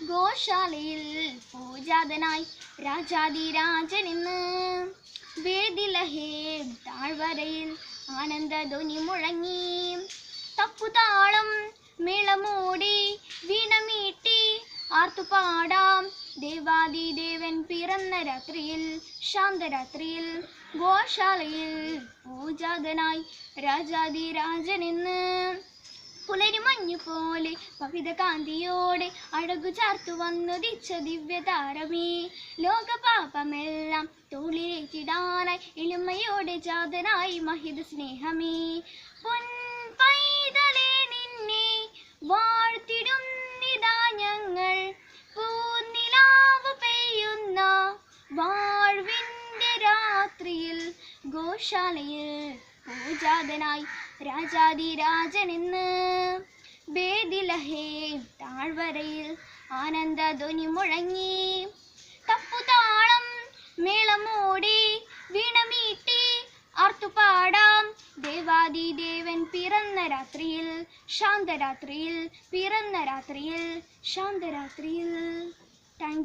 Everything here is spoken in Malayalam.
ഗോശാലയിൽ പൂജാതനായി രാജാതിരാജനിന്ന് വേദിലഹേ താഴ്വരയിൽ ആനന്ദധ്വനി മുഴങ്ങി. തപ്പുതാളം മേളമൂടി വീണമീട്ടി. ആർത്തുപാടാം ദേവാദിദേവൻ പിറന്ന രാത്രിയിൽ ശാന്തരാത്രിയിൽ. ഗോശാലയിൽ പൂജാതനായി പുലരിമഞ്ഞു പോലെ പവിത കാന്തിയോടെ അഴകു ചാർത്തു വന്നുദിച്ച ദിവ്യതാരമേ. ലോകപാപമെല്ലാം തോളിലേറ്റിടാനായി എളിമയോടെ ജാതനായി മഹിത സ്നേഹമേ. പൊൻ പൈതലേ നിന്നെ വാഴ്ത്തിടുന്നിതാ ഞങ്ങൾ. പൂനിലാവ് പെയ്യുന്ന വാഴ്വിന്റെ രാത്രിയിൽ ഗോശാലയിൽ പൂജാതനായി രാജാതിരാജനെന്ന് ബേദിലഹേ താഴ്വരയിൽ ആനന്ദ ധ്വനി മുഴങ്ങി. തപ്പുതാളം മേളമോടി വീണമീട്ടി ആർത്തുപാടാം. ദേവാദിദേവൻ പിറന്ന രാത്രിയിൽ ശാന്തരാത്രിയിൽ പിറന്ന രാത്രിയിൽ ശാന്തരാത്രിയിൽ. താങ്ക്